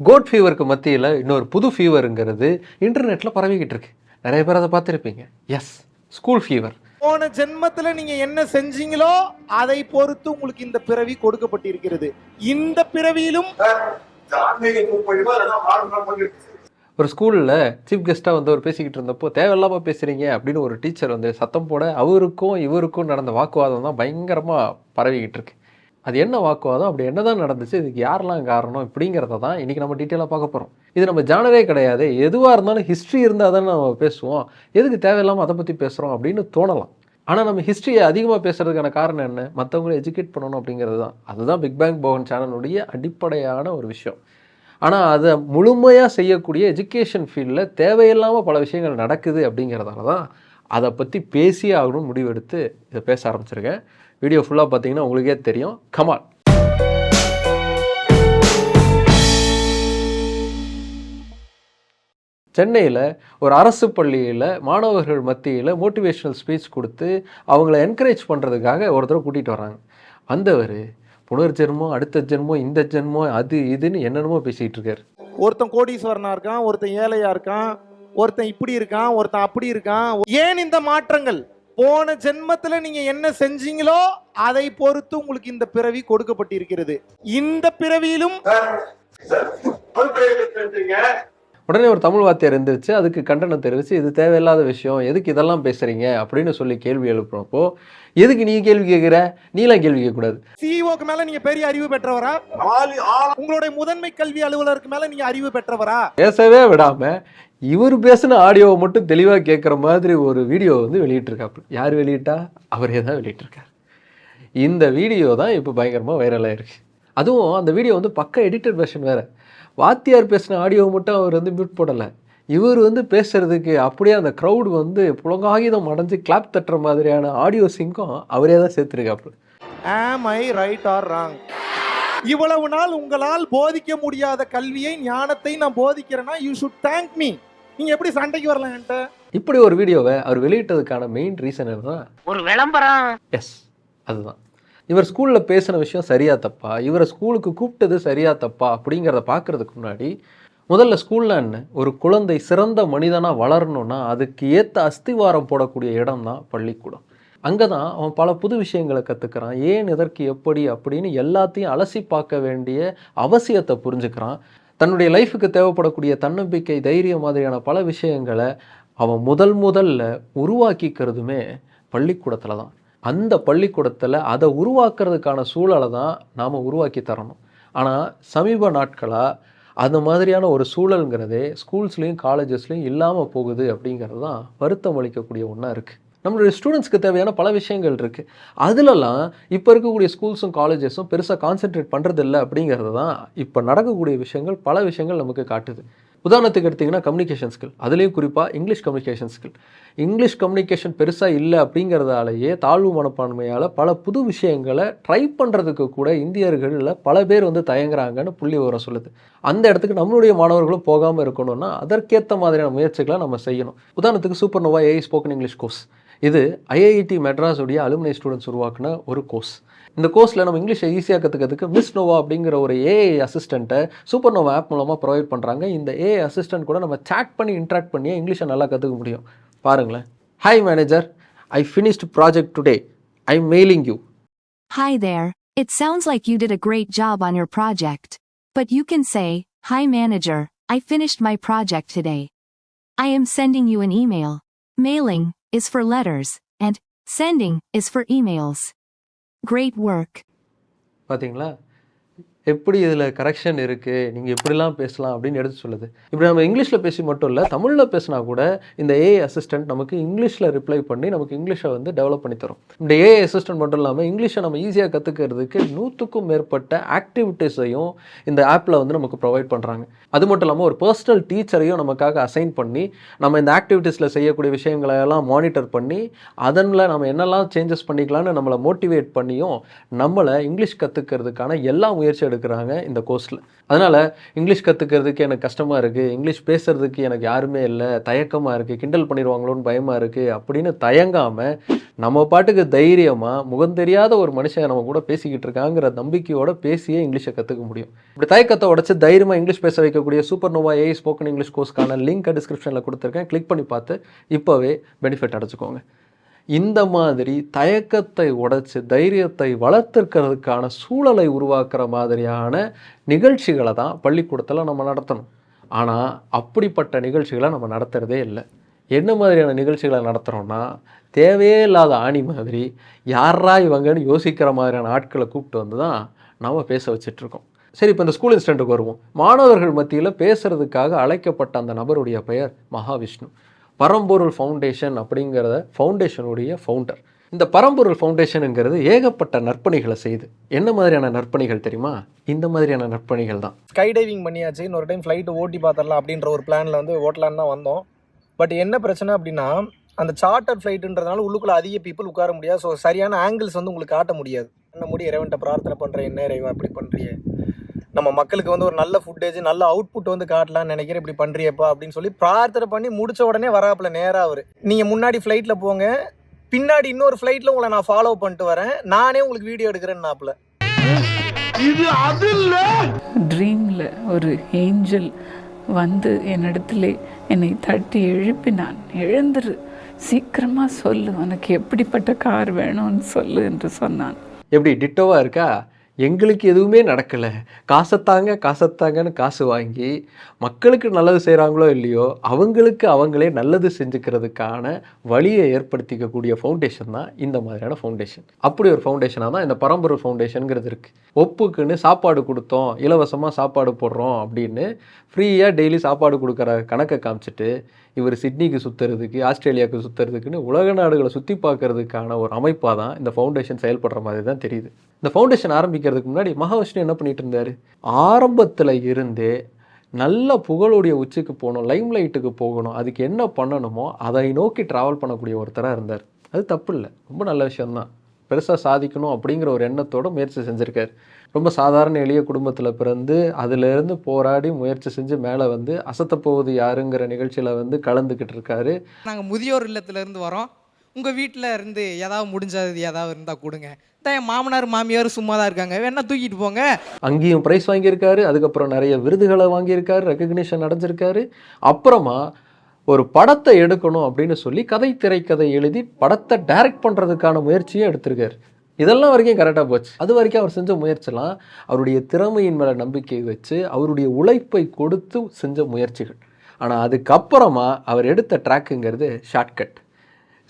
Code ஃபீவருக்கு மத்தியில் இன்னொரு புது ஃபீவருங்கிறது இன்டர்நெட்டில் பரவிக்கிட்டு இருக்கு. நிறைய பேர் அதை பார்த்துருப்பீங்க. எஸ் ஸ்கூல் ஃபீவர் போன ஜென்மத்துல நீங்க என்ன செஞ்சீங்களோ அதை பொறுத்து உங்களுக்கு இந்த பிறவி கொடுக்கப்பட்டிருக்கிறது. இந்த பிறவியிலும் ஒரு ஸ்கூலில் சீஃப் கெஸ்ட்டாக வந்து அவர் பேசிக்கிட்டு இருந்தப்போ தேவையில்லாமல் பேசுகிறீங்க அப்படின்னு ஒரு டீச்சர் வந்து சத்தம் போட அவருக்கும் இவருக்கும் நடந்த வாக்குவாதம் தான் பயங்கரமாக பரவிக்கிட்டு இருக்கு. அது என்ன வாக்குவாதம்? அப்படி என்னதான் நடந்துச்சு? இதுக்கு யாரெல்லாம் காரணம்? இப்படிங்கிறத தான் இன்றைக்கி நம்ம டீட்டெயிலாக பார்க்க போகிறோம் இது நம்ம ஜானரே கிடையாது. எதுவாக இருந்தாலும் ஹிஸ்ட்ரி இருந்தால் தானே நம்ம பேசுவோம். எதுக்கு தேவையில்லாமல் அதை பற்றி பேசுகிறோம் அப்படின்னு தோணலாம். ஆனால் நம்ம ஹிஸ்ட்ரியை அதிகமாக பேசுகிறதுக்கான காரணம் என்ன? மற்றவங்களை எஜுகேட் பண்ணணும் அப்படிங்கிறது தான். அதுதான் பிக் பேங் பவன் சேனலுடைய அடிப்படையான ஒரு விஷயம். ஆனால் அதை முழுமையாக செய்யக்கூடிய எஜுகேஷன் ஃபீல்டில் தேவையில்லாமல் பல விஷயங்கள் நடக்குது அப்படிங்கிறதால தான் அதை பற்றி பேசியே ஆகணும்னு முடிவெடுத்து இதை பேச ஆரம்பிச்சிருக்கேன். வீடியோ ஃபுல்லாக பார்த்தீங்கன்னா உங்களுக்கே தெரியும். கமால் சென்னையில் ஒரு அரசு பள்ளியில் மாணவர்கள் மத்தியில் மோட்டிவேஷனல் ஸ்பீச் கொடுத்து அவங்கள என்கரேஜ் பண்ணுறதுக்காக ஒருத்தரை கூட்டிகிட்டு வராங்க வந்தவர் புனர்ஜென்மம் அடுத்த ஜென்மம் இந்த ஜென்மம் அது இதுன்னு என்னென்னமோ பேசிகிட்டு இருக்காரு. ஒருத்தன் கோடீஸ்வரனாக இருக்கான் ஒருத்தன் ஏழையாக இருக்கான் ஒருத்தன் இப்படி இருக்கான் ஒருத்தன் அப்படி இருக்கான். ஏன் இந்த மாற்றங்கள்? போன ஜென்மத்துல நீங்க என்ன செஞ்சீங்களோ அதை பொறுத்து உங்களுக்கு இந்த பிறவி கொடுக்கப்பட்டிருக்கிறது. இந்த பிறவியிலும் உடனே ஒரு தமிழ் வாத்தியார் இருந்துச்சு அதுக்கு கண்டனம் தெரிவித்து இது தேவையில்லாத விஷயம் எதுக்கு இதெல்லாம் பேசுகிறீங்க அப்படின்னு சொல்லி கேள்வி எழுப்புறப்போ எதுக்கு நீ கேள்வி கேட்குற? நீலாம் கேள்வி கேட்கக்கூடாது. சிஇஓக்கு E மேல நீங்க பெரிய அறிவு பெற்றவரா? உங்களுடைய முதன்மை கல்வி அலுவலருக்கு மேல நீங்க அறிவு பெற்றவரா? பேசவே விடாமல் இவர் பேசின ஆடியோவை மட்டும் தெளிவாக கேட்குற மாதிரி ஒரு வீடியோ வந்து வெளியிட்டிருக்காப்பு யார் வெளியிட்டா? அவரே தான் வெளியிட்டிருக்கார். இந்த வீடியோ தான் இப்போ பயங்கரமாக வைரலாக இருக்குது அதுவும் அந்த வீடியோ வந்து பக்க எடிட்டட் வெர்ஷன் வேறு. வாத்தியார் பேசின ஆடியோவை மட்டும் அவர் வந்து மியூட் போடலை. இவர் வந்து பேசுகிறதுக்கு அப்படியே அந்த க்ரௌடு வந்து புலங்காகிதம் அடைஞ்சு கிளாப் தட்டுற மாதிரியான ஆடியோ சிங்கும் அவரே தான் சேர்த்துருக்காப்பு ஆம் ஐ ரைட் ஆர் ராங் இவ்வளவு நாள் உங்களால் போதிக்க முடியாத கல்வியை ஞானத்தை நான் போதிக்கிறேன்னா யூ ஷுட் தேங்க் மீ நீங்க எப்படி சண்டைக்கு வரலாம் என்கிட்ட? இப்படி ஒரு வீடியோவை அவர் வெளியிட்டதுக்கான மெயின் ரீசன் என்னன்னா ஒரு விளம்பரம். எஸ் அதுதான். இவர் ஸ்கூலில் பேசின விஷயம் சரியா தப்பா? இவரை ஸ்கூலுக்கு கூப்பிட்டது சரியா தப்பா? அப்படிங்கிறத பார்க்கறதுக்கு முன்னாடி முதல்ல ஸ்கூலில் என்ன? ஒரு குழந்தை சிறந்த மனிதனாக வளரணும்னா அதுக்கு ஏற்ற அஸ்திவாரம் போடக்கூடிய இடம் தான் பள்ளிக்கூடம். அங்கே தான் அவன் பல புது விஷயங்களை கற்றுக்கிறான் ஏன் எதற்கு எப்படி அப்படின்னு எல்லாத்தையும் அலசி பார்க்க வேண்டிய அவசியத்தை புரிஞ்சுக்கிறான். தன்னுடைய லைஃபுக்கு தேவைப்படக்கூடிய தன்னம்பிக்கை தைரியம் மாதிரியான பல விஷயங்களை அவன் முதல் முதல்ல உருவாக்கிக்கிறதுமே பள்ளிக்கூடத்தில் தான் அந்த பள்ளிக்கூடத்தில் அதை உருவாக்குறதுக்கான சூழலை தான் நாம் உருவாக்கி தரணும். ஆனால் சமீப நாட்களாக அந்த மாதிரியான ஒரு சூழலுங்கிறதே ஸ்கூல்ஸ்லேயும் காலேஜஸ்லேயும் இல்லாமல் போகுது அப்படிங்கிறது தான் வருத்தம் அளிக்கக்கூடிய ஒன்றா இருக்குது நம்மளுடைய ஸ்டூடெண்ட்ஸ்க்கு தேவையான பல விஷயங்கள் இருக்குது அதிலலாம் இப்போ இருக்கக்கூடிய ஸ்கூல்ஸும் காலேஜஸும் பெருசாக கான்சென்ட்ரேட் பண்ணுறதில்ல அப்படிங்கிறது தான் இப்போ நடக்கக்கூடிய விஷயங்கள் பல விஷயங்கள் நமக்கு காட்டுது. உதாரணத்துக்கு எடுத்திங்கன்னா கம்யூனிகேஷன் ஸ்கில் அதுலேயும் குறிப்பாக English communication skill English communication பெருசாக இல்லை அப்படிங்கிறதாலேயே தாழ்வு மனப்பான்மையால் பல புது விஷயங்களை ட்ரை பண்ணுறதுக்கு கூட இந்தியர்களில் பல பேர் வந்து தயங்குறாங்கன்னு புள்ளி விவரம் சொல்லுது. அந்த இடத்துக்கு நம்மளுடைய மாணவர்களும் போகாமல் இருக்கணும்னா அதற்கேற்ற மாதிரியான முயற்சிகளை நம்ம செய்யணும். உதாரணத்துக்கு Super Nova AI spoken English course இது ஐஐடி மெட்ராஸ் உடைய அலுமினை ஸ்டூடெண்ட்ஸ் உருவாக்குன ஒரு கோர்ஸ் இந்த கோர்ஸில் நம்ம இங்கிலீஷை ஈஸியாக கற்றுக்கிறதுக்கு மிஸ் நோவா அப்படிங்கிற ஒரு ஏஐ அசிஸ்டண்ட்டை சூப்பர் நோவா ஆப் மூலமாக ப்ரொவைட் பண்ணுறாங்க இந்த ஏஐ அசிஸ்டன்ட் கூட நம்ம சேட் பண்ணி இன்ட்ராக்ட் பண்ணியே இங்கிலீஷை நல்லா கற்றுக்க முடியும். பாருங்களேன். Hi manager I finished project today I mailing you hi there it sounds like you did a great job on your project but you can say hi manager I finished my project today I am sending you an email Mailing. is for letters, and sending is for emails. Great work. பார்த்தீங்களா எப்படி இதில் correction இருக்குது நீங்கள் எப்படிலாம் பேசலாம் அப்படின்னு எடுத்து சொல்லுது. இப்படி நம்ம இங்கிலீஷில் பேசி மட்டும் இல்லை தமிழில் பேசினா கூட இந்த ஏஐ அசிஸ்டன்ட் நமக்கு இங்கிலீஷில் ரிப்ளை பண்ணி நமக்கு இங்கிலீஷை வந்து டெவலப் பண்ணி தரும். இந்த ஏஐ அசிஸ்டன்ட் மட்டும் இல்லாமல் இங்கிலீஷை நம்ம ஈஸியாக கற்றுக்கிறதுக்கு நூற்றுக்கும் மேற்பட்ட ஆக்டிவிட்டீஸையும் இந்த ஆப்பில் வந்து நமக்கு ப்ரொவைட் பண்ணுறாங்க அது மட்டும் இல்லாமல் ஒரு பர்சனல் டீச்சரையும் நமக்காக அசைன் பண்ணி நம்ம இந்த ஆக்டிவிட்டீஸில் செய்யக்கூடிய விஷயங்களையெல்லாம் மானிட்டர் பண்ணி அதனில் நம்ம என்னெல்லாம் சேஞ்சஸ் பண்ணிக்கலாம்னு நம்மளை மோட்டிவேட் பண்ணியும் நம்மளை இங்கிலீஷ் கற்றுக்கிறதுக்கான எல்லா முயற்சி எடுக்கிறாங்க இந்த கோர்ஸில் அதனால் இங்கிலீஷ் கற்றுக்கிறதுக்கு எனக்கு கஷ்டமாக இருக்குது இங்கிலீஷ் பேசுகிறதுக்கு எனக்கு யாருமே இல்லை. தயக்கமாக இருக்குது கிண்டல் பண்ணிடுவாங்களோன்னு பயமாக இருக்குது அப்படின்னு தயங்காமல் நம்ம பாட்டுக்கு தைரியமாக முகம் தெரியாத ஒரு மனுஷன் நம்ம கூட பேசிக்கிட்டு இருக்காங்கிற நம்பிக்கையோட பேசியே இங்கிலீஷை கற்றுக்க முடியும். இப்படி தயக்கத்தை உடச்சி தைரியமாக இங்கிலீஷ் பேச வைக்கக்கூடிய Super Nova AI spoken English கோர்ஸ்க்கான லிங்க்கை டிஸ்கிரிப்ஷனில் கொடுத்துருக்கேன். கிளிக் பண்ணி பார்த்து இப்போவே பெனிஃபிட் அடைச்சிக்கோங்க இந்த மாதிரி தயக்கத்தை உடைச்சி தைரியத்தை வளர்த்துருக்கிறதுக்கான சூழலை உருவாக்குற மாதிரியான நிகழ்ச்சிகளை தான் பள்ளிக்கூடத்தில் நம்ம நடத்தணும். ஆனால் அப்படிப்பட்ட நிகழ்ச்சிகளை நம்ம நடத்துகிறதே இல்லை. என்ன மாதிரியான நிகழ்ச்சிகளை நடத்துகிறோம்னா தேவையே இல்லாத ஆணி மாதிரி யாரா இவங்கன்னு யோசிக்கிற மாதிரியான ஆட்களை கூப்பிட்டு வந்து தான் நம்ம பேச வச்சிட்ருக்கோம். சரி இப்போ இந்த ஸ்கூல் இன்ஸ்டண்ட்டுக்கு வருவோம். மாணவர்கள் மத்தியில் பேசுகிறதுக்காக அழைக்கப்பட்ட அந்த நபருடைய பெயர் மகாவிஷ்ணு. பரம்பொருள் ஃபவுண்டேஷன் அப்படிங்கிறத ஃபவுண்டேஷனுடைய ஃபவுண்டர் இந்த பரம்பொருள் ஃபவுண்டேஷனுங்கிறது ஏகப்பட்ட நற்பணிகளை செய்யுது என்ன மாதிரியான நற்பணிகள் தெரியுமா? இந்த மாதிரியான நற்பணிகள் தான். ஸ்கை டைவிங் பண்ணியாச்சு. இன்னொரு டைம் ஃப்ளைட்டு ஓட்டி பார்த்துடலாம் அப்படின்ற ஒரு பிளானில் வந்து ஓட்டலான்னு தான் வந்தோம். பட் என்ன பிரச்சனை அப்படின்னா அந்த சார்ட்டர் ஃப்ளைட்டுன்றதுனால உள்ளுக்குள்ள அதிக பீப்புள் உட்கார முடியாது. ஸோ சரியான ஆங்கிள்ஸ் வந்து உங்களுக்கு காட்ட முடியாது. என்ன முடி இறைவன்ட்ட பிரார்த்தனை பண்ணுறேன் என்ன இறைவா இப்படி பண்ணுறியே நம்ம மக்களுக்கு வந்து ஒரு நல்ல ஃபுட்டேஜ் நல்ல அவுட்புட் வந்து காட்டலாம்னு நினைக்கிறேன். இப்படி பண்ணுறியப்பா அப்படின்னு சொல்லி பிரார்த்தனை பண்ணி முடிச்ச உடனே வராப்புல நேராக அவர். நீங்கள் முன்னாடி ஃப்ளைட்டில் போங்க. பின்னாடி இன்னொரு ஃப்ளைட்டில் உங்களை நான் ஃபாலோ பண்ணிட்டு வரேன். நானே உங்களுக்கு வீடியோ எடுக்கிறேன்னாப்புல. ட்ரீமில் ஒரு ஏஞ்சல் வந்து என்னிடத்துல என்னை தட்டி எழுப்பினான் எழுந்துரு. சீக்கிரமாக சொல்லு உனக்கு எப்படிப்பட்ட கார் வேணும்னு சொல்லு என்று சொன்னான். எப்படி டிட்டோவாக இருக்கா? எங்களுக்கு எதுவுமே நடக்கலை. காசைத்தாங்க காசைத்தாங்கன்னு காசு வாங்கி மக்களுக்கு நல்லது செய்கிறாங்களோ இல்லையோ அவங்களுக்கு அவங்களே நல்லது செஞ்சுக்கிறதுக்கான வழியை ஏற்படுத்திக்கக்கூடிய ஃபவுண்டேஷன் தான் இந்த மாதிரியான ஃபவுண்டேஷன் அப்படி ஒரு ஃபவுண்டேஷனாக தான் இந்த பரம்பரை ஃபவுண்டேஷனுங்கிறது இருக்குது ஒப்புக்குன்னு சாப்பாடு கொடுத்தோம் இலவசமாக சாப்பாடு போடுறோம் அப்படின்னு ஃப்ரீயாக டெய்லி சாப்பாடு கொடுக்குற கணக்கை காமிச்சிட்டு இவர் சிட்னிக்கு சுற்றுறதுக்கு ஆஸ்திரேலியாவுக்கு சுற்றுறதுக்குன்னு உலக நாடுகளை சுற்றி பார்க்கறதுக்கான ஒரு அமைப்பாக தான் இந்த ஃபவுண்டேஷன் செயல்படுற மாதிரி தான் தெரியுது. இந்த ஃபவுண்டேஷன் ஆரம்பிக்கிறதுக்கு முன்னாடி மகாவிஷ்ணு என்ன பண்ணிட்டு இருந்தார்? ஆரம்பத்தில் இருந்தே நல்ல புகழுடைய உச்சிக்கு போகணும் லைம் லைட்டுக்கு போகணும் அதுக்கு என்ன பண்ணணுமோ அதை நோக்கி ட்ராவல் பண்ணக்கூடிய ஒருத்தராக இருந்தார். அது தப்பு இல்லை. ரொம்ப நல்ல விஷயம்தான். பெருசாக சாதிக்கணும் அப்படிங்கிற ஒரு எண்ணத்தோட முயற்சி செஞ்சுருக்காரு. ரொம்ப சாதாரண எளிய குடும்பத்தில் பிறந்து அதிலிருந்து போராடி முயற்சி செஞ்சு மேலே வந்து அசத்தப் போவது யாருங்கிற நிகழ்ச்சியில் வந்து கலந்துக்கிட்டு இருக்காரு. நாங்கள் முதியோர் இல்லத்துல இருந்து வரோம். உங்கள் வீட்டில் இருந்து ஏதாவது முடிஞ்சது ஏதாவது இருந்தால் கொடுங்க. தான் என் மாமனார் மாமியார் சும்மா தான் இருக்காங்க. வேணா தூக்கிட்டு போங்க. அங்கேயும் ப்ரைஸ் வாங்கியிருக்காரு. அதுக்கப்புறம் நிறைய விருதுகளை வாங்கியிருக்காரு. ரெக்கக்னிஷன் அடைஞ்சிருக்காரு. அப்புறமா ஒரு படத்தை எடுக்கணும் அப்படின்னு சொல்லி கதை திரைக்கதை எழுதி படத்தை டைரக்ட் பண்ணுறதுக்கான முயற்சியும் எடுத்திருக்காரு. இதெல்லாம் வரைக்கும் கரெக்டாக போச்சு. அது வரைக்கும் அவர் செஞ்ச முயற்சிலாம் அவருடைய திறமையின் மேலே நம்பிக்கை வச்சு அவருடைய உழைப்பை கொடுத்து செஞ்ச முயற்சிகள். ஆனால் அதுக்கப்புறமா அவர் எடுத்த ட்ராக்குங்கிறது ஷார்ட்கட்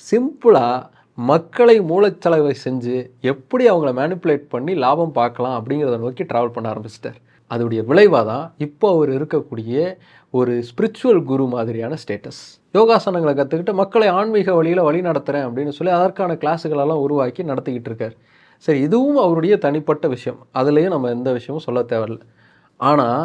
சிம்பிளாக மக்களை மூளைச்சலவை செஞ்சு எப்படி அவங்கள மேனிப்புலேட் பண்ணி லாபம் பார்க்கலாம் அப்படிங்கிறத நோக்கி ட்ராவல் பண்ண ஆரம்பிச்சிட்டார். அதோடைய விளைவாக தான் இப்போ அவர் இருக்கக்கூடிய ஒரு ஸ்பிரிச்சுவல் குரு மாதிரியான ஸ்டேட்டஸ் யோகாசனங்களை கற்றுக்கிட்டு மக்களை ஆன்மீக வழியில் வழி நடத்துகிறேன் அப்படின்னு சொல்லி அதற்கான கிளாஸுகளெல்லாம் உருவாக்கி நடத்திக்கிட்டு இருக்கார். சரி இதுவும் அவருடைய தனிப்பட்ட விஷயம். அதுலேயும் நம்ம எந்த விஷயமும் சொல்ல தேவையில்ல. ஆனால்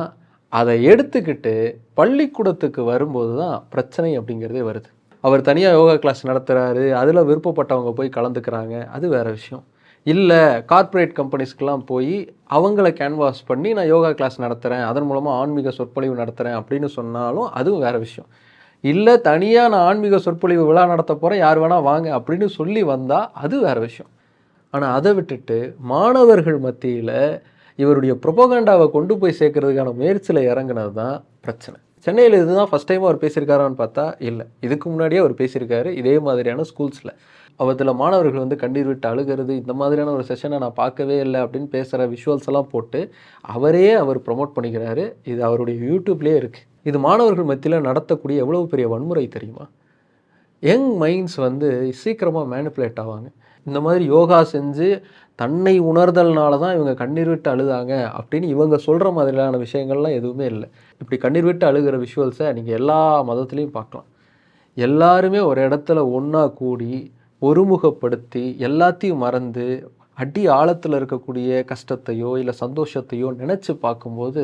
அதை எடுத்துக்கிட்டு பள்ளிக்கூடத்துக்கு வரும்போது தான் பிரச்சனை அப்படிங்கிறதே வருது. அவர் தனியாக யோகா கிளாஸ் நடத்துகிறாரு அதில் விருப்பப்பட்டவங்க போய் கலந்துக்கிறாங்க அது வேறு விஷயம். இல்லை கார்ப்பரேட் கம்பெனிஸ்க்கெலாம் போய் அவங்கள கேன்வாஸ் பண்ணி நான் யோகா கிளாஸ் நடத்துகிறேன் அதன் மூலமாக ஆன்மீக சொற்பொழிவு நடத்துகிறேன் அப்படின்னு சொன்னாலும் அதுவும் வேறு விஷயம். இல்லை தனியாக நான் ஆன்மீக சொற்பொழிவு விழா நடத்த போகிறேன் யார் வேணால் வாங்க அப்படின்னு சொல்லி வந்தால் அது வேறு விஷயம். ஆனால் அதை விட்டுட்டு மாணவர்கள் மத்தியில் இவருடைய ப்ரொபோகண்டாவை கொண்டு போய் சேர்க்கறதுக்கான முயற்சியில் இறங்குனது தான் பிரச்சனை. சென்னையில் இதுதான் ஃபஸ்ட் டைம் அவர் பேசியிருக்காரான்னு பார்த்தா இல்லை. இதுக்கு முன்னாடியே அவர் பேசியிருக்காரு இதே மாதிரியான ஸ்கூல்ஸில் அவத்தில் மாணவர்கள் வந்து கண்ணீர் விட்டு அழுகிறது இந்த மாதிரியான ஒரு செஷனை நான் பார்க்கவே இல்லை அப்படின்னு பேசுகிற விஷுவல்ஸ் எல்லாம் போட்டு அவரே அவர் ப்ரொமோட் பண்ணிக்கிறாரு. இது அவருடைய யூடியூப்லேயே இருக்குது இது மாணவர்கள் மத்தியில் நடத்தக்கூடிய எவ்வளவு பெரிய வன்முறை தெரியுமா? யங் மைண்ட்ஸ் வந்து சீக்கிரமாக மேனிப்புலேட் ஆவாங்க. இந்த மாதிரி யோகா செஞ்சு தன்னை உணர்தல்னால தான் இவங்க கண்ணீர் விட்டு அழுதாங்க அப்படின்னு இவங்க சொல்கிற மாதிரியான விஷயங்கள்லாம் எதுவுமே இல்லை. இப்படி கண்ணீர் விட்டு அழுகிற விஷுவல்ஸை நீங்கள் எல்லா மதத்துலேயும் பார்க்கலாம். எல்லாருமே ஒரு இடத்துல ஒன்றா கூடி ஒருமுகப்படுத்தி எல்லாத்தையும் மறந்து அடி ஆழத்தில் இருக்கக்கூடிய கஷ்டத்தையோ இல்லை சந்தோஷத்தையோ நினச்சி பார்க்கும்போது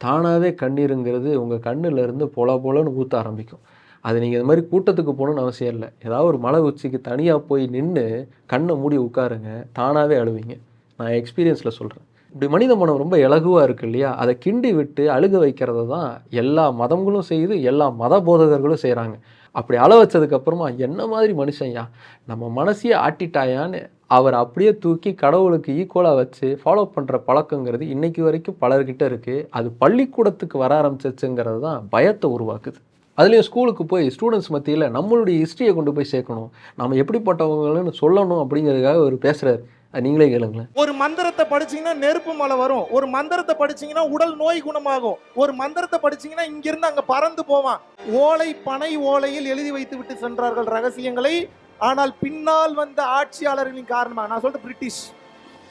தானாகவே கண்ணீருங்கிறது உங்கள் கண்ணிலேருந்து பொல பொலன்னு ஊற்ற ஆரம்பிக்கும். அது நீங்கள் இது மாதிரி கூட்டத்துக்கு போகணுன்னு அவசியம் இல்லை. ஏதாவது ஒரு மலை உச்சிக்கு தனியாக போய் நின்று கண்ணை மூடி உட்காருங்க தானாகவே அழுவீங்க. நான் எக்ஸ்பீரியன்ஸில் சொல்கிறேன் இப்படி மனித மனம் ரொம்ப இலகுவாக இருக்கு இல்லையா? அதை கிண்டி விட்டு அழுக வைக்கிறது தான் எல்லா மதங்களும் செய்யுது எல்லா மத போதகர்களும் செய்கிறாங்க அப்படி அள வச்சதுக்கப்புறமா என்ன மாதிரி மனுஷன்யா? நம்ம மனசையே ஆட்டிட்டாயான்னு அவர் அப்படியே தூக்கி கடவுளுக்கு ஈக்குவலாக வச்சு ஃபாலோ பண்ணுற பழக்கங்கிறது இன்னைக்கு வரைக்கும் பலர்கிட்ட இருக்குது அது பள்ளிக்கூடத்துக்கு வர ஆரம்பிச்சிச்சுங்கிறது தான் பயத்தை உருவாக்குது. அதுலேயும் ஸ்கூலுக்கு போய் ஸ்டூடெண்ட்ஸ் மத்தியில் நம்மளுடைய ஹிஸ்ட்ரியை கொண்டு போய் சேர்க்கணும். நம்ம எப்படிப்பட்டவங்கன்னு சொல்லணும் அப்படிங்கிறதுக்காக அவர் பேசுகிறார் நீங்களே கேளுங்களேன். ஒரு மந்திரத்தை படிச்சீங்கன்னா நெருப்பு மலை வரும். ஒரு மந்திரத்தை படிச்சீங்கன்னா உடல் நோய் குணமாகும். ஒரு மந்திரத்தை படிச்சீங்கன்னா இங்கிருந்து அங்க பறந்து போவான். ஓலை பனை ஓலையில் எழுதி வைத்து விட்டு சென்றார்கள் ரகசியங்களை. ஆனால் பின்னால் வந்த ஆட்சியாளர்களின் காரணமாக நான் சொல்றேன் பிரிட்டிஷ்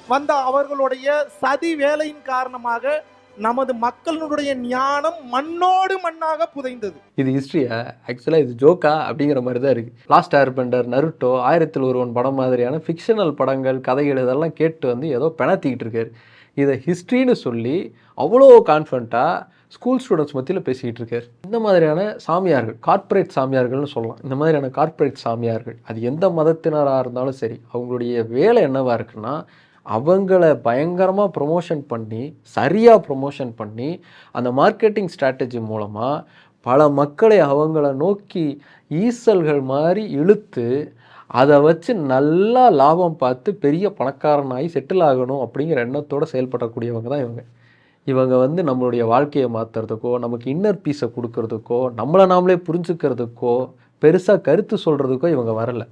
வந்த அவர்களுடைய சதி வேலையின் காரணமாக நமது மக்களுடைய ஞானம் மண்ணோடு மண்ணாக புதைந்தது. இது ஹிஸ்ட்ரியா ஆக்சுவலாக இது ஜோக்கா அப்படிங்கிற மாதிரி தான் இருக்குது லாஸ்ட் ஏர்பெண்டர் நருட்டோ ஆயிரத்தில் ஒருவன் படம் மாதிரியான ஃபிக்ஷனல் படங்கள் கதைகள் இதெல்லாம் கேட்டு வந்து ஏதோ பிணத்திக்கிட்டு இருக்காரு. இதை ஹிஸ்ட்ரின்னு சொல்லி அவ்வளோ கான்ஃபிடண்ட்டாக ஸ்கூல் ஸ்டூடெண்ட்ஸ் மத்தியில் பேசிக்கிட்டு இருக்காரு. இந்த மாதிரியான சாமியார்கள் கார்ப்பரேட் சாமியார்கள்னு சொல்லலாம். இந்த மாதிரியான கார்ப்பரேட் சாமியார்கள் அது எந்த மதத்தினராக இருந்தாலும் சரி அவங்களுடைய வேலை என்னவாக இருக்குன்னா அவங்கள பயங்கரமாக ப்ரொமோஷன் பண்ணி சரியாக ப்ரொமோஷன் பண்ணி அந்த மார்க்கெட்டிங் ஸ்ட்ராட்டஜி மூலமாக பல மக்களை அவங்கள நோக்கி ஈசல்கள் மாதிரி இழுத்து அதை வச்சு நல்லா லாபம் பார்த்து பெரிய பணக்காரனாகி செட்டில் ஆகணும் அப்படிங்கிற எண்ணத்தோடு செயல்படக்கூடியவங்க தான் இவங்க. இவங்க வந்து நம்மளுடைய வாழ்க்கையை மாற்றுறதுக்கோ நமக்கு இன்னர் பீஸை கொடுக்கறதுக்கோ நம்மளை நாமளே புரிஞ்சுக்கிறதுக்கோ பெருசாக கருத்து சொல்கிறதுக்கோ இவங்க வரல.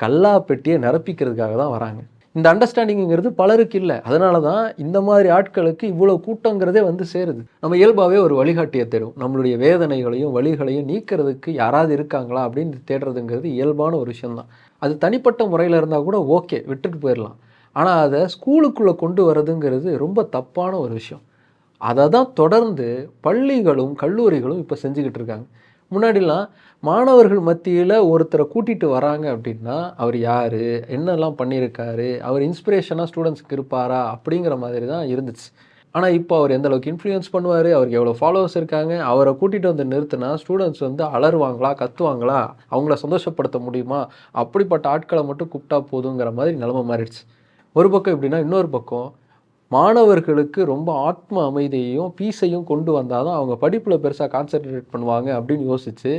கல்லா பெட்டியை நிரப்பிக்கிறதுக்காக தான் வராங்க. இந்த அண்டர்ஸ்டாண்டிங்கிறது பலருக்கு இல்லை. அதனால தான் இந்த மாதிரி ஆட்களுக்கு இவ்வளோ கூட்டங்கிறதே வந்து சேருது. நம்ம இயல்பாகவே ஒரு வழிகாட்டியை தேடும் நம்மளுடைய வேதனைகளையும் வழிகளையும் நீக்கிறதுக்கு யாராவது இருக்காங்களா அப்படின்னு தேடுறதுங்கிறது இயல்பான ஒரு விஷயம்தான். அது தனிப்பட்ட முறையில் இருந்தால் கூட ஓகே விட்டுட்டு போயிடலாம். ஆனால் அதை ஸ்கூலுக்குள்ளே கொண்டு வரதுங்கிறது ரொம்ப தப்பான ஒரு விஷயம். அதை தான் தொடர்ந்து பள்ளிகளும் கல்லூரிகளும் இப்போ செஞ்சுக்கிட்டு இருக்காங்க. முன்னாடிலாம் மாணவர்கள் மத்தியில் ஒருத்தரை கூட்டிகிட்டு வராங்க அப்படின்னா அவர் யார்? என்னெல்லாம் பண்ணியிருக்காரு? அவர் இன்ஸ்பிரேஷனாக ஸ்டூடெண்ட்ஸ்க்கு இருப்பாரா? அப்படிங்கிற மாதிரி தான் இருந்துச்சு. ஆனால் இப்போ அவர் எந்த அளவுக்கு இன்ஃப்ளூயன்ஸ் பண்ணுவார்? அவருக்கு எவ்வளோ ஃபாலோவர்ஸ் இருக்காங்க? அவரை கூட்டிகிட்டு வந்து நிறுத்தினா ஸ்டூடெண்ட்ஸ் வந்து அலறுவாங்களா? கத்துவாங்களா? அவங்கள சந்தோஷப்படுத்த முடியுமா? அப்படிப்பட்ட ஆட்களை மட்டும் கூப்பிட்டா போதுங்கிற மாதிரி நிலமை மாறிடுச்சு. ஒரு பக்கம் எப்படின்னா இன்னொரு பக்கம் மாணவர்களுக்கு ரொம்ப ஆத்ம அமைதியையும் பீஸையும் கொண்டு வந்தால் தான் அவங்க படிப்பில் பெருசாக கான்சென்ட்ரேட் பண்ணுவாங்க அப்படின்னு யோசித்து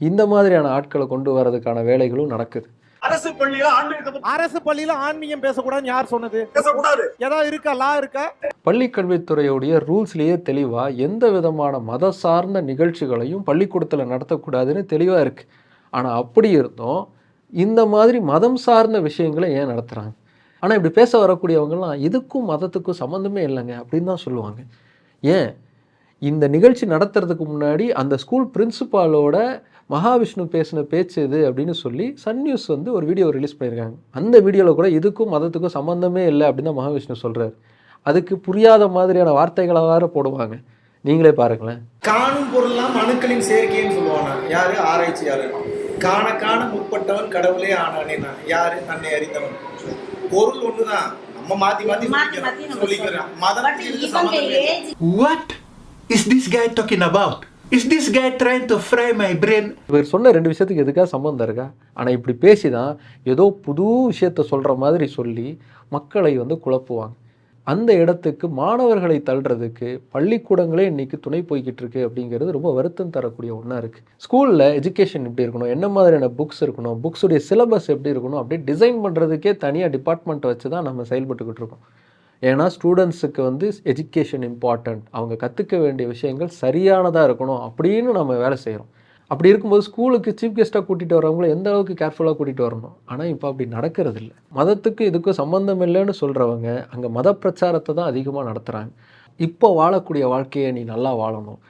இந்த மாதிரியான ஆட்களை கொண்டு வரதுக்கான வேலைகளும் நடக்குது. அரசு பள்ளியில பத்தி அரசு பள்ளியில ஆன்மீகம் பேசக்கூடாதுன்னு யார் சொன்னது? பேசக்கூடாது. ஏதாவது இருக்கா? லா இருக்கா? பள்ளிக் கல்வித்துறையுடைய ரூல்ஸ்லேயே தெளிவாக எந்த விதமான மத சார்ந்த நிகழ்ச்சிகளையும் பள்ளிக்கூடத்தில் நடத்தக்கூடாதுன்னு தெளிவாக இருக்குது ஆனால் அப்படி இருந்தும் இந்த மாதிரி மதம் சார்ந்த விஷயங்களை ஏன் நடத்துகிறாங்க ஆனால் இப்படி பேச வரக்கூடியவங்கலாம் இதுக்கும் மதத்துக்கும் சம்மந்தமே இல்லைங்க அப்படின்னு தான் சொல்லுவாங்க. ஏன்? இந்த நிகழ்ச்சி நடத்துறதுக்கு முன்னாடி அந்த ஸ்கூல் பிரின்சிபாலோட மகாவிஷ்ணு பேசின பேச்சு இது அப்படின்னு சொல்லி சன் நியூஸ் வந்து ஒரு வீடியோ ரிலீஸ் பண்ணியிருக்காங்க. அந்த வீடியோவில் கூட இதுக்கும் மதத்துக்கும் சம்மந்தமே இல்லை அப்படின்னு தான் மகாவிஷ்ணு சொல்கிறார் அதுக்கு புரியாத மாதிரியான வார்த்தைகளை வேற போடுவாங்க. நீங்களே பாருங்களேன். காணும் பொருள்லாம் அணுக்களின் சேர்க்கைன்னு சொல்லுவாங்க. யாரு? ஆராய்ச்சியாளர். காண காண முற்பட்டவன் கடவுளே ஆனானேனா? யாரு? தன்னை அறிந்தவன். பொருள் ஒண்ணுதான். நம்ம மாத்தி மாத்தி சொல்லிக்கிறோம். மதம் is this guy talking about? Is this guy trying to fry my brain? இவர் சொன்ன ரெண்டு விஷயத்துக்கு எதுக்காக சம்மந்தம் இருக்கா? ஆனால் இப்படி பேசி தான் ஏதோ புது விஷயத்த சொல்கிற மாதிரி சொல்லி மக்களை வந்து குழப்புவாங்க. அந்த இடத்துக்கு மாணவர்களை தள்ளுறதுக்கு பள்ளிக்கூடங்களே இன்னைக்கு துணை போய்கிட்டு இருக்கு அப்படிங்கிறது ரொம்ப வருத்தம் தரக்கூடிய ஒன்றா இருக்குது ஸ்கூலில் எஜுகேஷன் எப்படி இருக்கணும்? என்ன மாதிரியான புக்ஸ் இருக்கணும்? புக்ஸுடைய சிலபஸ் எப்படி இருக்கணும்? அப்படியே டிசைன் பண்ணுறதுக்கே தனியாக டிபார்ட்மெண்ட் வச்சு தான் நம்ம செயல்பட்டுக்கிட்டு இருக்கோம். ஏன்னா ஸ்டூடெண்ட்ஸுக்கு வந்து எஜுகேஷன் இம்பார்ட்டண்ட் அவங்க கற்றுக்க வேண்டிய விஷயங்கள் சரியானதாக இருக்கணும் அப்படின்னு நம்ம வேலை செய்கிறோம் அப்படி இருக்கும்போது ஸ்கூலுக்கு சீஃப் கெஸ்ட்டாக கூட்டிகிட்டு வரவங்கள எந்த அளவுக்கு கேர்ஃபுல்லாக கூட்டிகிட்டு வரணும்? ஆனால் இப்போ அப்படி நடக்கிறது இல்லை மதத்துக்கு இதுக்கும் சம்மந்தம் இல்லைன்னு சொல்கிறவங்க அங்கே மத பிரச்சாரத்தை தான் அதிகமாக நடத்துகிறாங்க இப்போ வாழக்கூடிய வாழ்க்கையை நீ நல்லா வாழணும்.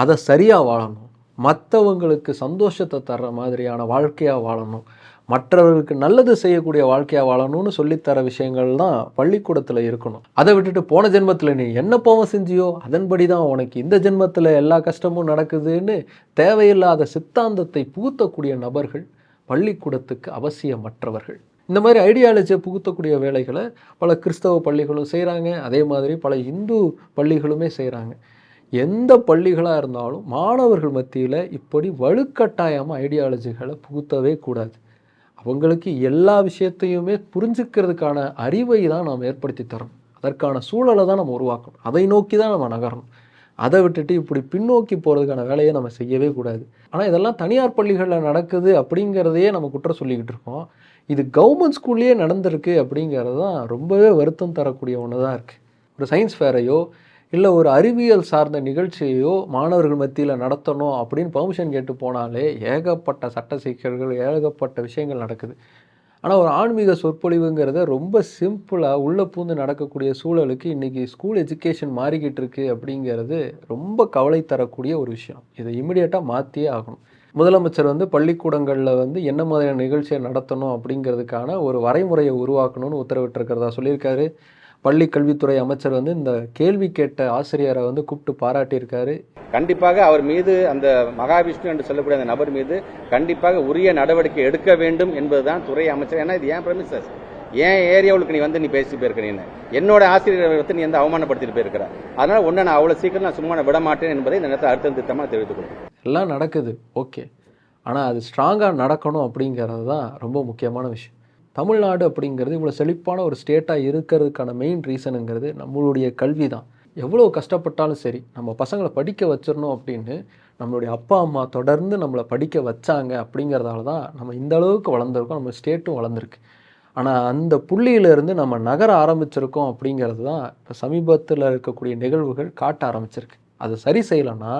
அதை சரியாக வாழணும். மற்றவங்களுக்கு சந்தோஷத்தை தர்ற மாதிரியான வாழ்க்கையாக வாழணும். மற்றவர்களுக்கு நல்லது செய்யக்கூடிய வாழ்க்கையாக வாழணும்னு சொல்லித்தர விஷயங்கள் தான் பள்ளிக்கூடத்தில் இருக்கணும். அதை விட்டுட்டு போன ஜென்மத்தில் நீ என்ன பாவம் செஞ்சியோ அதன்படி தான் உனக்கு இந்த ஜென்மத்தில் எல்லா கஷ்டமும் நடக்குதுன்னு தேவையில்லாத சித்தாந்தத்தை புகுத்தக்கூடிய நபர்கள் பள்ளிக்கூடத்துக்கு அவசியமற்றவர்கள். இந்த மாதிரி ஐடியாலஜியை புகுத்தக்கூடிய வேலைகளை பல கிறிஸ்தவ பள்ளிகளும் செய்கிறாங்க அதே மாதிரி பல இந்து பள்ளிகளுமே செய்கிறாங்க எந்த பள்ளிகளாக இருந்தாலும் மாணவர்கள் மத்தியில் இப்படி வலுக்கட்டாயமாக ஐடியாலஜிகளை புகுத்தவே கூடாது. அவங்களுக்கு எல்லா விஷயத்தையுமே புரிஞ்சுக்கிறதுக்கான அறிவை தான் நாம் ஏற்படுத்தி தரணும். அதற்கான சூழலை தான் நம்ம உருவாக்கணும். அதை நோக்கி தான் நம்ம நகரணும். அதை விட்டுட்டு இப்படி பின்னோக்கி போகிறதுக்கான வேலையை நம்ம செய்யவே கூடாது. ஆனால் இதெல்லாம் தனியார் பள்ளிகளில் நடக்குது அப்படிங்கிறதையே நம்ம குற்றம் சொல்லிக்கிட்டு இருக்கோம். இது கவர்மெண்ட் ஸ்கூல்லேயே நடந்திருக்கு அப்படிங்கிறது தான் ரொம்பவே வருத்தம் தரக்கூடிய ஒன்று தான் இருக்குது ஒரு சயின்ஸ் ஃபேரையோ இல்லை ஒரு அறிவியல் சார்ந்த நிகழ்ச்சியையோ மாணவர்கள் மத்தியில் நடத்தணும் அப்படின்னு பெர்மிஷன் கேட்டு போனாலே ஏகப்பட்ட சட்ட சிக்கல்கள் ஏகப்பட்ட விஷயங்கள் நடக்குது. ஆனால் ஒரு ஆன்மீக சொற்பொழிவுங்கிறத ரொம்ப சிம்பிளாக உள்ளே பூந்து நடக்கக்கூடிய சூழலுக்கு இன்றைக்கி ஸ்கூல் எஜுகேஷன் மாறிக்கிட்டு இருக்கு அப்படிங்கிறது ரொம்ப கவலை தரக்கூடிய ஒரு விஷயம். இதை இமிடியேட்டாக மாற்றியே ஆகணும். முதலமைச்சர் வந்து பள்ளிக்கூடங்களில் வந்து என்ன மாதிரியான நிகழ்ச்சியை நடத்தணும் அப்படிங்கிறதுக்கான ஒரு வரைமுறையை உருவாக்கணும்னு உத்தரவிட்டிருக்கிறதா சொல்லியிருக்காரு. பள்ளி கல்வித்துறை அமைச்சர் வந்து இந்த கேள்வி கேட்ட ஆசிரியரை வந்து கூப்பிட்டு பாராட்டியிருக்காரு. கண்டிப்பாக அவர் மீது அந்த மகாவிஷ்ணு என்று சொல்லக்கூடிய அந்த நபர் மீது கண்டிப்பாக உரிய நடவடிக்கை எடுக்க வேண்டும் என்பதுதான் துறை அமைச்சர். ஏன்னா இது ஏன் பிரமிசஸ் ஏன் ஏரியாவுக்கு நீ வந்து நீ பேசிட்டு போயிருக்க நீ என்னோட ஆசிரியரை வந்து நீ வந்து அவமானப்படுத்திட்டு போயிருக்கிற. அதனால உன்னை நான் அவ்வளவு சீக்கிரம் நான் சும்மா விட மாட்டேன் என்பதை இந்த நேரத்தில் அழுத்தம் திட்டமாக தெரிவித்துக் கொள்கிறேன். எல்லாம் நடக்குது ஓகே ஆனால் அது ஸ்ட்ராங்காக நடக்கணும் அப்படிங்கிறது தான் ரொம்ப முக்கியமான விஷயம். தமிழ்நாடு அப்படிங்கிறது இவ்வளோ செழிப்பான ஒரு ஸ்டேட்டாக இருக்கிறதுக்கான மெயின் ரீசனுங்கிறது நம்மளுடைய கல்வி தான் எவ்வளோ கஷ்டப்பட்டாலும் சரி நம்ம பசங்களை படிக்க வச்சிடணும் அப்படின்னு நம்மளுடைய அப்பா அம்மா தொடர்ந்து நம்மளை படிக்க வச்சாங்க அப்படிங்கிறதால தான் நம்ம இந்த அளவுக்கு வளர்ந்துருக்கோம் நம்ம ஸ்டேட்டும் வளர்ந்துருக்கு. ஆனால் அந்த புள்ளியிலேருந்து நம்ம நகர ஆரம்பிச்சிருக்கோம் அப்படிங்கிறது தான் இப்போ சமீபத்தில் இருக்கக்கூடிய நிகழ்வுகள் காட்ட ஆரம்பிச்சிருக்கு. அதை சரி செய்யலைன்னா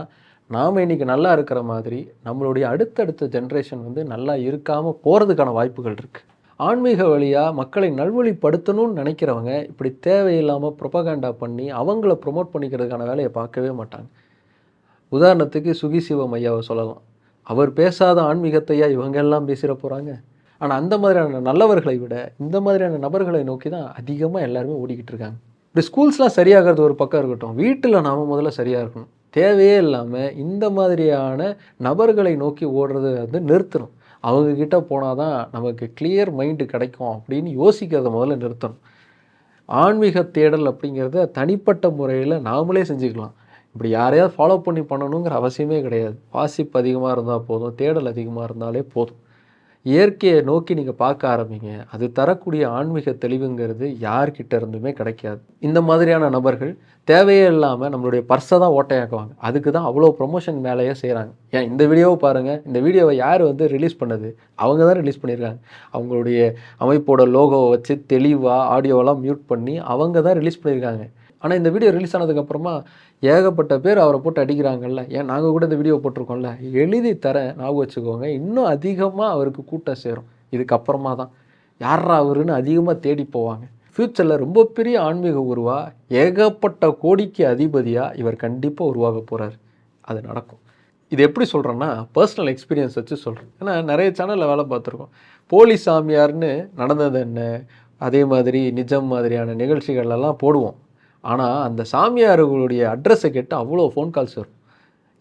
நாம் இன்றைக்கி நல்லா இருக்கிற மாதிரி நம்மளுடைய அடுத்தடுத்த ஜென்ரேஷன் வந்து நல்லா இருக்காமல் போகிறதுக்கான வாய்ப்புகள் இருக்குது ஆன்மீக வழியாக மக்களை நல்வழிப்படுத்தணும்னு நினைக்கிறவங்க இப்படி தேவையில்லாமல் ப்ரொபகேண்டா பண்ணி அவங்கள ப்ரொமோட் பண்ணிக்கிறதுக்கான வேலையை பார்க்கவே மாட்டாங்க. உதாரணத்துக்கு சுகி சிவம் ஐயாவை சொல்லலாம். அவர் பேசாத ஆன்மீகத்தையா இவங்க எல்லாம் பேசிட போகிறாங்க ஆனால் அந்த மாதிரியான நல்லவர்களை விட இந்த மாதிரியான நபர்களை நோக்கி தான் அதிகமாக எல்லாருமே ஓடிக்கிட்டு இருக்காங்க. இப்படி ஸ்கூல்ஸ்லாம் சரியாகிறது ஒரு பக்கம் இருக்கட்டும் வீட்டில் நாம் முதல்ல சரியாக இருக்கணும். தேவையே இல்லாமல் இந்த மாதிரியான நபர்களை நோக்கி ஓடுறத வந்து நிறுத்தணும். அவங்கக்கிட்ட போனால் தான் நமக்கு கிளியர் மைண்டு கிடைக்கும் அப்படின்னு யோசிக்கிறத முதல்ல நிறுத்தணும். ஆன்மீக தேடல் அப்படிங்கிறத தனிப்பட்ட முறையில் நாமளே செஞ்சுக்கலாம். இப்படி யாரையாவது ஃபாலோ பண்ணி பண்ணணுங்கிற அவசியமே கிடையாது. வாசிப்பு அதிகமாக இருந்தால் போதும் தேடல் அதிகமாக இருந்தாலே போதும். இயற்கையை நோக்கி நீங்கள் பார்க்க ஆரம்பிங்க. அது தரக்கூடிய ஆன்மீக தெளிவுங்கிறது யார்கிட்ட இருந்துமே கிடைக்காது. இந்த மாதிரியான நபர்கள் தேவையே இல்லாமல் நம்மளுடைய பர்ஸை தான் ஓட்டையாக்குவாங்க. அதுக்கு தான் அவ்வளோ ப்ரொமோஷன் வேலையே செய்கிறாங்க ஏன் இந்த வீடியோவை பாருங்கள் இந்த வீடியோவை யார் வந்து ரிலீஸ் பண்ணது? அவங்க தான் ரிலீஸ் பண்ணியிருக்காங்க அவங்களுடைய அமைப்போட லோகோவை வச்சு தெளிவாக ஆடியோவெல்லாம் மியூட் பண்ணி அவங்க தான் ரிலீஸ் பண்ணியிருக்காங்க ஆனால் இந்த வீடியோ ரிலீஸ் ஆனதுக்கப்புறமா ஏகப்பட்ட பேர் அவரை போட்டு அடிக்கிறாங்கல்ல. ஏன் நாங்கள் கூட இந்த வீடியோ போட்டிருக்கோம்ல. எழுதி தரேன் ஞாபகம் வச்சுக்கோங்க. இன்னும் அதிகமாக அவருக்கு கூட்டம் சேரும். இதுக்கப்புறமா தான். யாரா அவருன்னு அதிகமாக தேடி போவாங்க. ஃப்யூச்சரில் ரொம்ப பெரிய ஆன்மீக உருவாக ஏகப்பட்ட கோடிக்கு அதிபதியாக இவர் கண்டிப்பாக உருவாக போகிறார் அது நடக்கும். இது எப்படி சொல்கிறேன்னா பர்சனல் எக்ஸ்பீரியன்ஸ் வச்சு சொல்கிறேன் ஏன்னா நிறைய சேனலில் வேலை பார்த்துருக்கோம். போலி சாமியார்னு நடந்தது என்ன? அதே மாதிரி நிஜம் மாதிரியான நிகழ்ச்சிகளெல்லாம் போடுவோம். ஆனால் அந்த சாமியார்களுடைய அட்ரஸை கேட்டு அவ்வளோ ஃபோன் கால்ஸ் வரும்.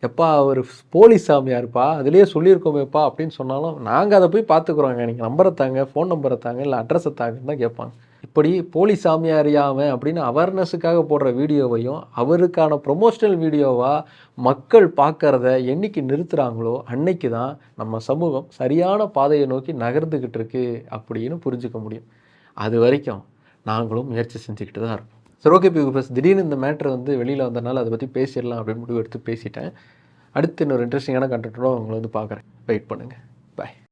எப்பா அவர் போலி சாமியார்ப்பா அதுலேயே சொல்லியிருக்கோமேப்பா அப்படின்னு சொன்னாலும் நாங்கள் அதை போய் பார்த்துக்குறோங்க. நீங்கள் நம்பரை தாங்க ஃபோன் நம்பரை தாங்க இல்லை அட்ரஸை தாங்கன்னு தான் கேட்பாங்க. இப்படி போலி சாமியாரியாம அப்படின்னு அவேர்னஸுக்காக போடுற வீடியோவையும் அவருக்கான ப்ரொமோஷனல் வீடியோவாக மக்கள் பார்க்குறத என்னைக்கு நிறுத்துகிறாங்களோ அன்னைக்கு தான் நம்ம சமூகம் சரியான பாதையை நோக்கி நகர்ந்துக்கிட்டு இருக்கு அப்படின்னு புரிஞ்சுக்க முடியும். அது வரைக்கும் நாங்களும் முயற்சி செஞ்சுக்கிட்டு தான் இருப்போம் சரி ஓகே பி பஸ் திடீர்னு இந்த மேட்ரு வந்து வெளியில் வந்தனால அதை பற்றி பேசிடலாம் அப்படின்னு முடிவு எடுத்து பேசிட்டேன். அடுத்து இன்னொரு இன்ட்ரெஸ்டிங்கான கண்டென்ட்டோட உங்களை வந்து பார்க்குறேன். வெயிட் பண்ணுங்கள் பாய்